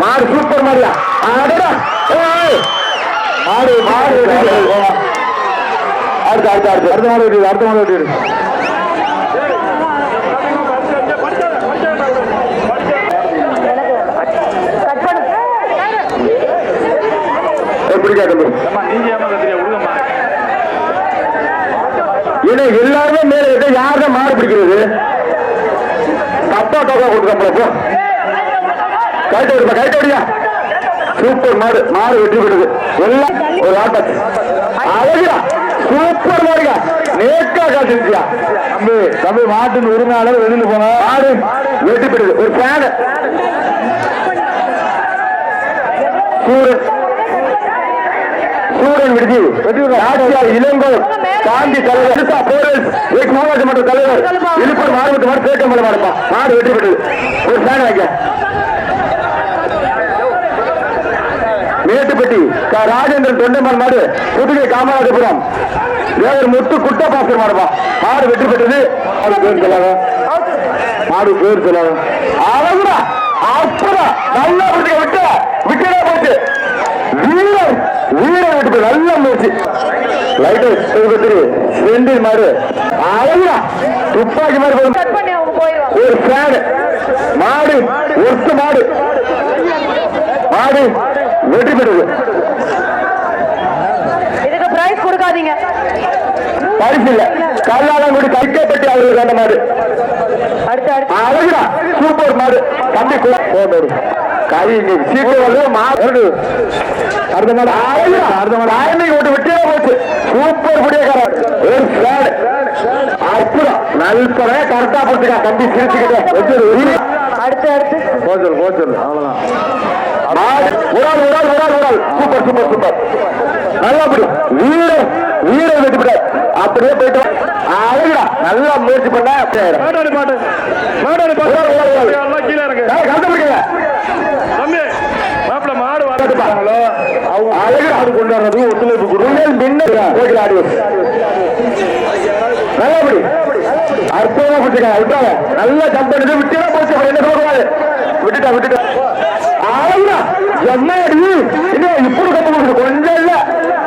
மாடு சூப்பர் மாடியா மாடு மாடு அடுத்து அடுத்து அடுத்து அடுத்த. மாடு அடுத்த மாடு எப்படி எல்லாருமே மேல இருக்க. மாடு பிடிக்கிறது? அப்பா தப்பா கொடுக்க கைட்டு விடுப்பா கைட்டு விடியா சூப்பர் மாடு மாடு வெற்றி பெற்றது. எல்லாம் ஒரு ஆட்டம் அழகா சூப்பர் மாடுங்க. நேக்கா காட்டுச்சியா தம்பி தம்பி மாட்டின் உரிமையாளர் வெளியில போன மாடு வெற்றி பெற்றது. ஒரு ஃபேன் சூரன் சூரன் விடுதி. இளங்கோ காந்தி தலைவர் சிறுசா போரல் ஏக் மாவட்ட மன்ற தலைவர் இழுப்பூர் மாவட்ட மாடு சேர்க்க முடிய மாடுப்பா. மாடு வெற்றி பெற்றது ஒரு ஃபேன் வைக்க மேட்டுப்பட்டி க. ராஜேந்திரன் தொண்டமான் மாடு புதுகை காமராஜபுரம். வேவர் முத்து குட்ட பாஸ்கர் மாடுப்பா. மாடு வெற்றி பெற்றது மாடு பேர் சொல்லாத. மாடு பேர் சொல்லாத. அழகுடா அற்புதா நல்லா விட்டு விட்டு விட்டுடா போச்சு வீரர் வீரர் விட்டு திருப்பத்திரி செந்தில் மாடு. அழகுடா. துப்பாக்கி மாதிரி கட் ஒரு ஃபேன் மாடு ஒத்து மாடு. மாடு வெற்றி பெற்றது. இதுக்கு பிரைஸ் கொடுக்காதீங்க. பரிசு இல்ல. கல்லாலங்குடி கைக்கப்பட்டு அவர்களுக்கு அந்த மாடு. அடுத்து அடுத்து. அழகுடா. சூப்பர் மாடு. தம்பி போனோடு கை இன்னைக்கு சீட்டு வந்து மாடு அடுத்த மாடு அடுத்த மாடு ஆயிரம் விட்டு விட்டே போச்சு. சூப்பர் புடியக்காரன் ஒரு ஃபேன் அற்புதம். நல்பட கரெக்டா போட்டுக்கா தம்பி சிரிச்சுக்கிட்டே. அடுத்து அடுத்து. போச்சல் போச்சல் அவ்வளவுதான். மாடு உடால் உடால் உடால் உடால். Super super super. நல்லா அப்படி வீர வீர வெட்டி விட. அப்படியே போயிட்டு அழகுடா. நல்லா முயற்சி பண்ணா பாட்டு மேடாடி பாட்டு உடால், உடால், உடால். எல்லாம் கீழே இறங்கு கண்டுபிடிக்கல தம்பி மாப்பிள்ள மாடு வாங்கிட்டாங்களோ அது கொண்டு வர்றது ஒத்துழைப்பு கொடுங்கள் மின்ன ஓகே ஆடியோஸ் நல்லபடி அற்புதமா பிடிச்சிருக்காங்க விட்டாங்க நல்லா பண்ணி விட்டுடா போச்சு. என்ன சொல்லக்கூடாது? விட்டுட்டா விட்டுட்டா. அழகுடா என்ன அடி இன்னும் இப்படி கப்பு கொடுக்குது? கொஞ்சம் இல்ல.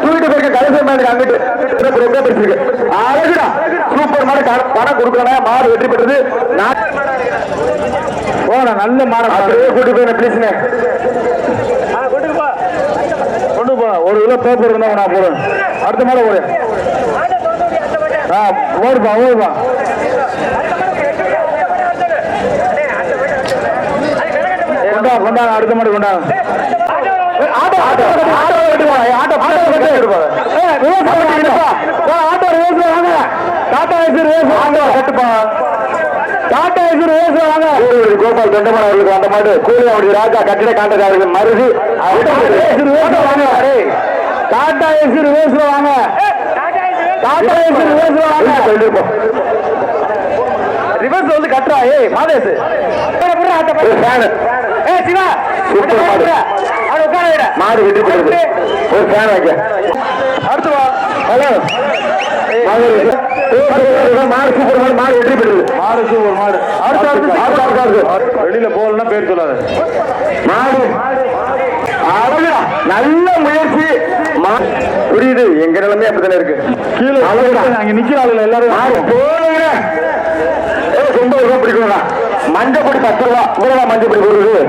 தூக்கிட்டு போயிருக்க கடைசி மேலுக்கு அங்கிட்டு. ரொம்ப பிடிச்சிருக்கு அழகுடா. சூப்பர் க- பணம் கொடுக்கணும் மாடு வெற்றி பெற்றது நான் போன நல்ல மாடு அப்படியே கூட்டி போய் ப்ளீஸ்னே போ ஒரு கிலோ நான் போடுறேன் அடுத்த மாதம் போடு ஆ ஓடுப்பா ஓடுப்பா கொண்டா கொண்டா அடுத்த மாடு கொண்டா ஆட்டோ ஆட்டோ ஆட்டோ எடுப்பா ஆட்டோ ஆட்டோ எடுப்பா ஆட்டோ ரிவர்ஸ் வாங்க டாடா ஏசி ரிவர்ஸ் வாங்க கட்டுப்பா டாடா ஏசி ரிவர்ஸ் வாங்க கோபால் தொண்டமன் அவர்களுக்கு அந்த மாடு கூலியாவுடைய ராஜா கட்டிட காண்டது அவர்கள் மருதி வாங்க டாடா ஏசி ரிவர்ஸ்ல வாங்க. டாடா ஏசி ரிவர்ஸ்ல வாங்க. ரிவர்ஸ் வந்து கட்டுறா. ஏய் மாதேஷ். ஏய் சிவா. சூப்பர் மாடு அவன் உட்கார விட. மாடு வெட்டி போடுது ஒரு ஃபேன் வைக்க அடுத்து வா. ஹலோ. மாடு சூப்பர் மாடு மாடு வெற்றி பெறுது மாடு சூப்பர் மாடு அடுத்து அடுத்து அடுத்து வெளியில போகலன்னா பேர் சொல்லாத. மாடு. அழகுடா நல்ல எங்க நிலைமை அப்படித்தானே இருக்கு? கீழே அங்க நிக்கிற ஆளுங்க எல்லாரும் மாடு ஏ, ரொம்ப ரூபா பிடிக்கணும்டா. மஞ்சள் பொடி பத்து ரூபா இவ்வளவு மஞ்சள் பொடி போடுறது